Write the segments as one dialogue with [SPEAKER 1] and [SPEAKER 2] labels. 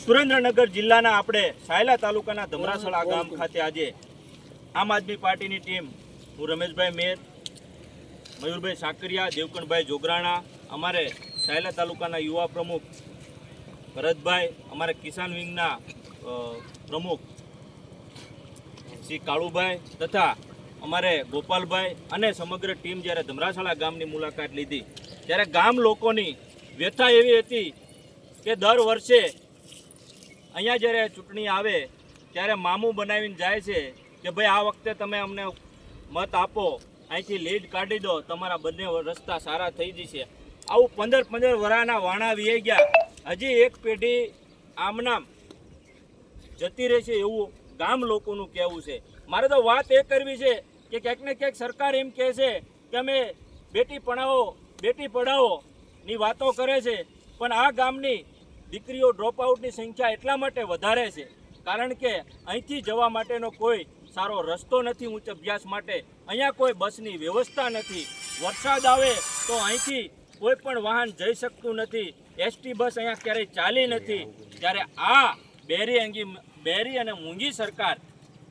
[SPEAKER 1] સુરેન્દ્રનગર જિલ્લાના આપણે સાયલા તાલુકાના ધમરાસળા ગામ ખાતે આજે આમ આદમી પાર્ટીની ટીમ, હું રમેશભાઈ મેર, મયુરભાઈ સાકરિયા, દેવકણભાઈ જોગરાણા, અમારે સાયલા તાલુકાના યુવા પ્રમુખ ભરતભાઈ, અમારે કિસાન વિંગના પ્રમુખ શ્રી કાળુભાઈ તથા અમારે ગોપાલભાઈ અને સમગ્ર ટીમ જ્યારે ધમરાસળા ગામની મુલાકાત લીધી, ત્યારે ગામ લોકોની વ્યથા એવી હતી કે દર વર્ષે અહીંયા જ્યારે ચૂંટણી આવે, ત્યારે મામું બનાવીને જાય છે કે ભાઈ, આ વખતે તમે અમને મત આપો, અહીંથી લીડ કાઢી દો, તમારા બંને રસ્તા સારા થઈ જશે. આવું પંદર પંદર વરાના વાણા વીએ ગયા. હજી એક પેઢી આમનામ જતી રહેશે એવું ગામ લોકોનું કહેવું છે. મારે તો વાત એ કરવી છે કે ક્યાંક ને ક્યાંક સરકાર એમ કહે છે કે અમે બેટી પણાવો બેટી પઢાવોની વાતો કરે છે. પણ આ ગામની દીકરીઓ ડ્રોપ આઉટની સંખ્યા એટલા માટે વધારે છે, કારણ કે અહીંથી જવા માટેનો કોઈ સારો રસ્તો નથી ઉચ્ચ અભ્યાસ માટે. અહીંયા કોઈ બસની વ્યવસ્થા નથી. વરસાદ આવે તો અહીંથી કોઈ પણ વાહન જઈ શકતું નથી. એસટી બસ અહીંયા ક્યારેય ચાલી નથી. ત્યારે આ બેરી અંગી, બેરી અને મૂંગી સરકાર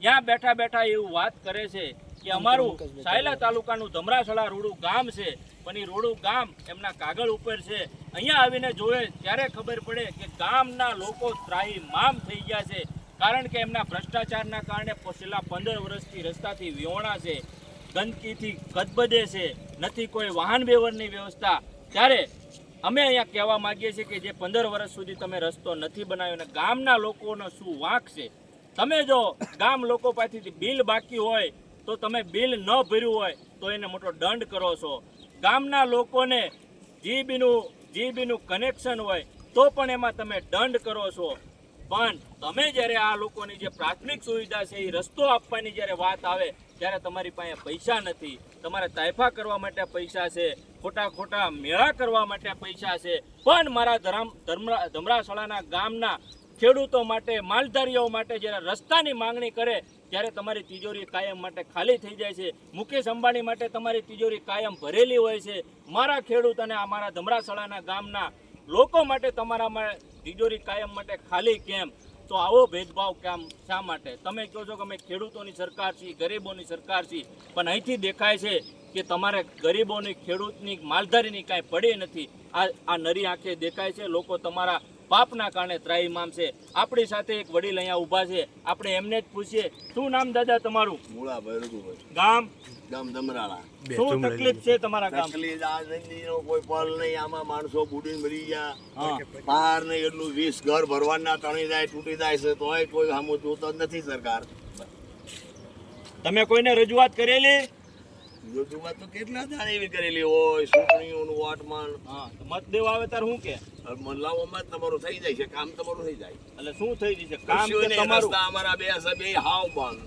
[SPEAKER 1] ત્યાં બેઠા બેઠા એવું વાત કરે છે કે અમારું સાયલા તાલુકાનું ધમરાસળા રોડું ગામ છે, પણ એ રોડું ગામ એમના કાગળ ઉપર છે. અહીંયા આવીને જોવે ત્યારે ખબર પડે કે ગામના લોકો ત્રાહી મામ થઈ ગયા છે, કારણ કે એમના ભ્રષ્ટાચારના કારણે છેલ્લા પંદર વર્ષથી રસ્તાથી વિહોણા છે, ગંદકીથી કદબદે છે, નથી કોઈ વાહન વ્યવહારની વ્યવસ્થા. ત્યારે અમે અહીંયા કહેવા માંગીએ છીએ કે જે પંદર વર્ષ સુધી તમે રસ્તો નથી બનાવ્યો અને ગામના લોકોનો શું વાંક છે? તમે જો ગામ લોકો પાસેથી બિલ બાકી હોય તો તમે બિલ ન ભર્યું હોય તો એને મોટો દંડ કરો છો. ગામના લોકોને જીબીનું જીબીનું કનેક્શન હોય તો પણ એમાં તમે દંડ કરો છો. પણ તમે જ્યારે આ લોકોની જે પ્રાથમિક સુવિધા છે એ રસ્તો આપવાની જ્યારે વાત આવે, ત્યારે તમારી પાસે પૈસા નથી. તમારે તાયફા કરવા માટે પૈસા છે, ખોટા ખોટા મેળા કરવા માટે પૈસા છે. પણ મારા ધરમ ધમરા ધમરાસળાના ગામના ખેડૂતો માટે, માલધારીઓ માટે જ્યારે રસ્તાની માંગણી કરે, ત્યારે તમારી તિજોરી કાયમ માટે ખાલી થઈ જાય છે. મુકેશ અંબાણી માટે તમારી તિજોરી કાયમ ભરેલી હોય છે. મારા ખેડૂત અને અમારા ધમરાસળાના ગામના લોકો માટે તમારા તિજોરી કાયમ માટે ખાલી કેમ? તો આવો ભેદભાવ કેમ શા માટે? તમે કહો છો કે અમે ખેડૂતોની સરકાર છીએ, ગરીબોની સરકાર છીએ, પણ અહીંથી દેખાય છે કે તમારે ગરીબોની, ખેડૂતની, માલધારીની કાંઈ પડી નથી. આ આ નરી આંખે દેખાય છે. લોકો તમારા પાપના કારણે ત્રાહીમામ છે. આપણી સાથે એક વડીલ અહીંયા ઊભા છે. આપણે એમને જ પૂછીએ શું નામ દાદા તમારું?
[SPEAKER 2] મૂળા ભૈરુભાઈ
[SPEAKER 1] ગામ?
[SPEAKER 2] ગામ ધમરાળા.
[SPEAKER 1] શું તકલીફ છે તમારા ગામ?
[SPEAKER 2] તકલીફ આ નદીનો કોઈ પલ નહીં. આમાં માણસો બુડીને મરી ગયા. બહાર નહીં એટલું વીસ ઘર ભરવાના તણી જાય તૂટી જાય છે. તોય કોઈ સામું જોતો જ નથી સરકાર.
[SPEAKER 1] તમે કોઈને રજૂઆત કરેલી?
[SPEAKER 2] રજૂઆત તો કેટલા દાણ એવી કરેલી હોય ચૂંટણીઓનું વાટમાન
[SPEAKER 1] હા મત દેવા આવે ત્યારે શું કે?
[SPEAKER 2] મલ્લાઓમાં તમારું થઈ જાય છે કામ તમારું થઈ જાય.
[SPEAKER 1] એટલે શું થઈ જશે કામ તમારું?
[SPEAKER 2] અમારા બે સભ્ય હાવ બંધ.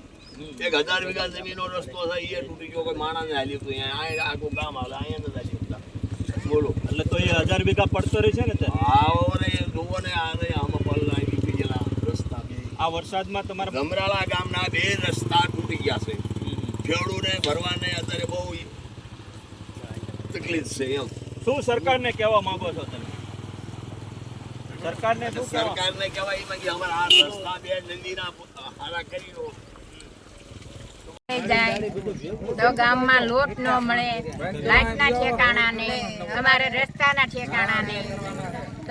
[SPEAKER 2] એક હજાર વીઘા જમીનનો રસ્તો છે એ તૂટી ગયો કોઈ માણસ હાલી હતું અહીંયા. આ આખું ગામ હાલે અહીંયા નથી હાલી શકતા. બોલો.
[SPEAKER 1] એટલે તો એ હજાર વીઘા પડતો રહે છે ને તે?
[SPEAKER 2] આવો ને જુઓ ને આ ને આમાં પલ આવી ગયેલા રસ્તા.
[SPEAKER 1] આ વરસાદમાં તમારા
[SPEAKER 2] ગમરાળા ગામના બે રસ્તા તૂટી ગયા છે. ખેડૂને ભરવાને અત્યારે તકલીફ છે એમ.
[SPEAKER 1] શું સરકારને કહેવા માંગો છો તમે? સરકારને શું
[SPEAKER 2] સરકારને કહેવા એ માંગી અમારા આ રસ્તા બે નદીના હારા કરી દો
[SPEAKER 3] જાય. તો ગામમાં લોટ ન મળે. લાઈટના ઠેકાણા નહીં અમારે રસ્તાના ઠેકાણા નહીં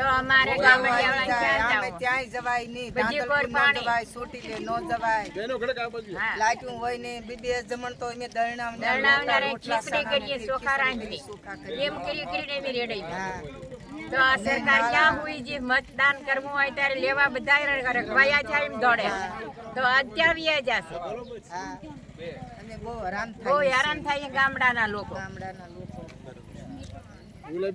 [SPEAKER 3] તો અમારે ગામડિયાવાળાને ક્યાં?
[SPEAKER 4] જવાય નહીં.
[SPEAKER 3] કોર
[SPEAKER 4] ન જવાય સોટીલે ન જવાય. લાઈટું હોય ને બીબી જમણ તો અમે દરણાવ
[SPEAKER 3] દરણાવના ખીચડી કરીએ ચોખા રાંધીએ. એમ કરી કરીને એમ રેડાઈ તો આ સરકાર ક્યાં હોય જે મતદાન કરવું હોય ત્યારે લેવા બધા કરે. વયા જાય એમ દોડે. તો અત્યારે જશે.
[SPEAKER 4] બહુ હેરાન
[SPEAKER 3] બહુ
[SPEAKER 4] થાય
[SPEAKER 3] હેરાન થાય ગામડાના લોકો.
[SPEAKER 4] ગામડાના લોકો.
[SPEAKER 5] બોલો